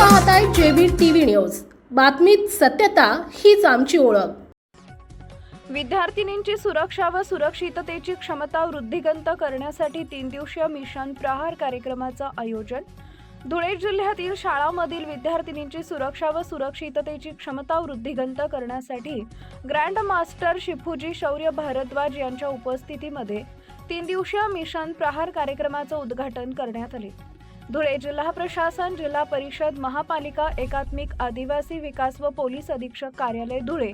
पाहताय JB TV news. बातमीत सत्यता हीच आमची ओळख. विद्यार्थिनींची सुरक्षा व सुरक्षिततेची क्षमता वृद्धिगंत करण्यासाठी तीन दिवसीय मिशन प्रहार कार्यक्रमाचं आयोजन. धुळे जिल्ह्यातील शाळांमधील विद्यार्थिनींची सुरक्षा व सुरक्षिततेची क्षमता वृद्धिगंत करण्यासाठी ग्रँड मास्टर शिफूजी शौर्य भारद्वाज यांच्या उपस्थितीमध्ये तीन दिवसीय मिशन प्रहार कार्यक्रमाचं उद्घाटन करण्यात आले. धुळे जिल्हा प्रशासन जिल्हा परिषद महापालिका एकात्मिक आदिवासी विकास व पोलीस अधीक्षक कार्यालय धुळे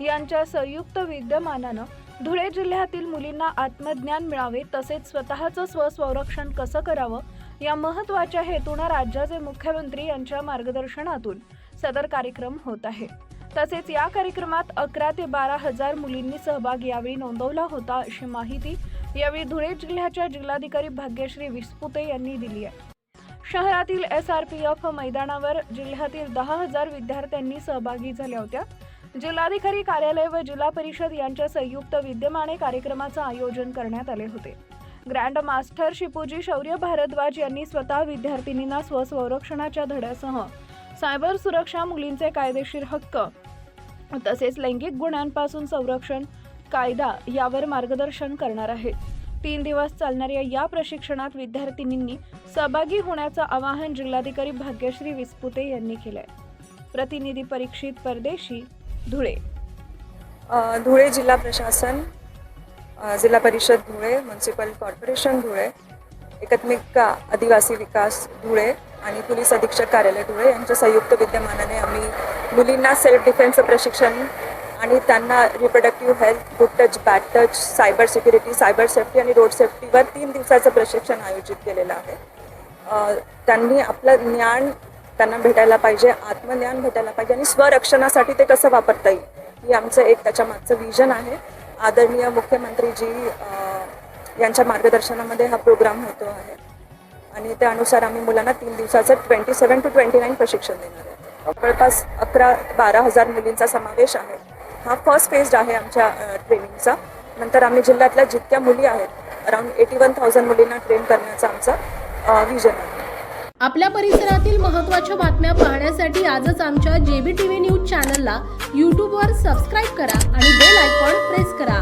यांच्या संयुक्त विद्यमानानं धुळे जिल्ह्यातील मुलींना आत्मज्ञान मिळावे तसेच स्वतःचं स्वसंरक्षण कसं करावं या महत्त्वाच्या हेतूनं राज्याचे मुख्यमंत्री यांच्या मार्गदर्शनातून सदर कार्यक्रम होत आहे. तसेच या कार्यक्रमात अकरा ते बारा हजार मुलींनी सहभाग यावेळी नोंदवला होता अशी माहिती यावेळी धुळे जिल्ह्याच्या जिल्हाधिकारी भाग्यश्री विस्पुते यांनी दिली आहे. शहरातील एस आर पी एफ मैदानावर जिल्ह्यातील दहा हजार विद्यार्थ्यांनी सहभागी झाल्या होत्या. जिल्हाधिकारी कार्यालय व जिल्हा परिषद यांच्या संयुक्त विद्यमाने कार्यक्रमाचं आयोजन करण्यात आले होते. ग्रँड मास्टर शिपूजी शौर्य भारद्वाज यांनी स्वतः विद्यार्थिनींना स्वसंरक्षणाच्या धड्यासह सायबर सुरक्षा मुलींचे कायदेशीर हक्क तसेच लैंगिक गुन्ह्यांपासून संरक्षण कायदा यावर मार्गदर्शन करणार आहेत तीन दिवस चालणाऱ्या या प्रशिक्षणात विद्यार्थिनींनी सहभागी होण्याचं आवाहन जिल्हाधिकारी भाग्यश्री विस्पुते यांनी केलंय. प्रतिनिधी परीक्षित परदेशी धुळे. धुळे जिल्हा प्रशासन जिल्हा परिषद धुळे म्युन्सिपल कॉर्पोरेशन धुळे एकात्मिक आदिवासी विकास धुळे आणि पोलीस अधीक्षक कार्यालय धुळे यांच्या संयुक्त विद्यमानाने आम्ही मुलींना सेल्फ डिफेन्सचं प्रशिक्षण आणि त्यांना reproductive health good touch bad touch cyber security cyber safety आणि रोड सेफ्टीवर तीन दिवसाचं प्रशिक्षण आयोजित केलेलं आहे. त्यांनी आपलं ज्ञान त्यांना भेटायला पाहिजे आत्मज्ञान भेटायला पाहिजे आणि स्वरक्षणासाठी ते कसं वापरता येईल ही आमचं एक त्याच्या मागचं विजन आहे. आदरणीय मुख्यमंत्रीजी यांच्या मार्गदर्शनामध्ये हा प्रोग्राम होतो आहे. आणि त्यानुसार आम्ही मुलांना तीन दिवसाचं twenty seven to twenty nine प्रशिक्षण देणार आहे. जवळपास अकरा बारा हजार मुलींचा समावेश आहे. हा फर्स्ट फेज आहे आमच्या ट्रेनिंगचा नंतर आम्ही जिल्ह्यातल्या जितक्या मुली आहेत अराउंड एटी वन थाउजंड मुलींना ट्रेन करण्याचा आमचा विजन आहे. आपल्या परिसरातील महत्त्वाच्या बातम्या पाहण्यासाठी आजच आमच्या जेबी टीव्ही न्यूज चॅनलला यूट्यूबवर सबस्क्राईब करा आणि बेल आयकॉन प्रेस करा.